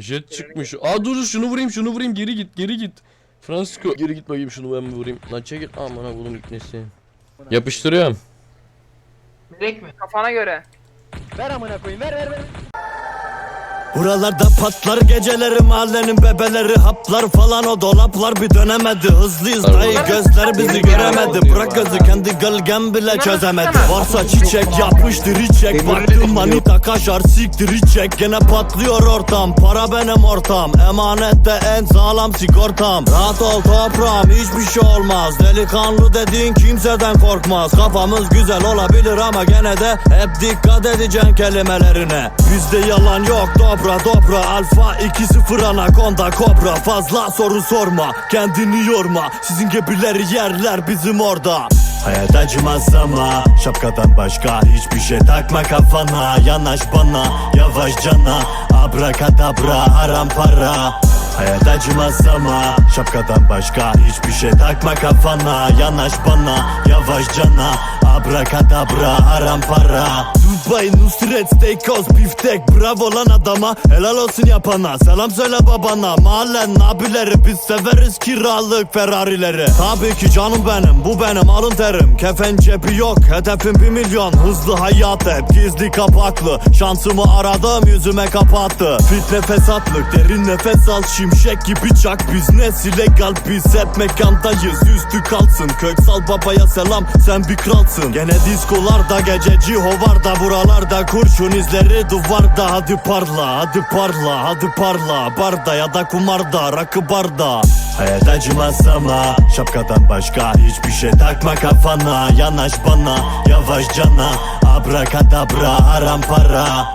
Jet çıkmış. Aa dur dur, şunu vurayım şunu vurayım geri git geri git. Francisco geri git bakayım şunu ben vurayım. Lan çekil aman ha bunun gitmesi. Yapıştırıyorum. Direkt mi? Kafana göre. Ver amına koyayım ver ver ver. Buralarda patlar geceleri mahallenin bebeleri Haplar falan o dolaplar bir dönemedi. Hızlıyız dayı gözler bizi göremedi. Bırak gözü kendi gölgem bile çözemedi. Varsa çiçek yapıştır içek. Baktım manita kaşar siktir içek. Gene patlıyor ortam para benim ortam. Emanette en sağlam sigortam. Rahat ol toprağım hiçbir şey olmaz. Delikanlı dediğin kimseden korkmaz. Kafamız güzel olabilir ama gene de Hep dikkat edeceksin kelimelerine. Bizde yalan yok dobra dobra Alfa 2-0 anakonda kobra. Fazla soru sorma kendini yorma. Sizin gibileri yerler bizim orada. Hayat acımaz ama Şapkadan başka hiçbir şey takma kafana. Yanaş bana yavaş cana. Abrakadabra haram para. Hayat acımaz ama Şapkadan başka hiçbir şey takma kafana. Yanaş bana yavaş cana Abrakadabra haram para Dubai Nusret Steakhouse biftek Bravo lan adama. Helal olsun yapana. Selam söyle babana. Mahallen abileri Biz severiz kiralık Ferrari'leri. Tabii ki canım benim bu benim alın terim. Kefen cebi yok hedefim bir milyon. Hızlı hayat hep gizli kapaklı. Şansımı aradım yüzüme kapattı. Fitne fesatlık derin nefes al. Şimşek gibi çak biz nesil legal Biz hep mekandayız üstü kalsın. Köksal babaya selam sen bir kralsın Gene diskolarda gececi hovarda Buralarda kurşun izleri duvarda. Hadi parla hadi parla hadi parla. Barda ya da kumarda rakı barda. Hayat acımaz ama Şapkadan başka hiçbir şey takma kafana. Yanaş bana yavaş cana. Abrakadabra haram para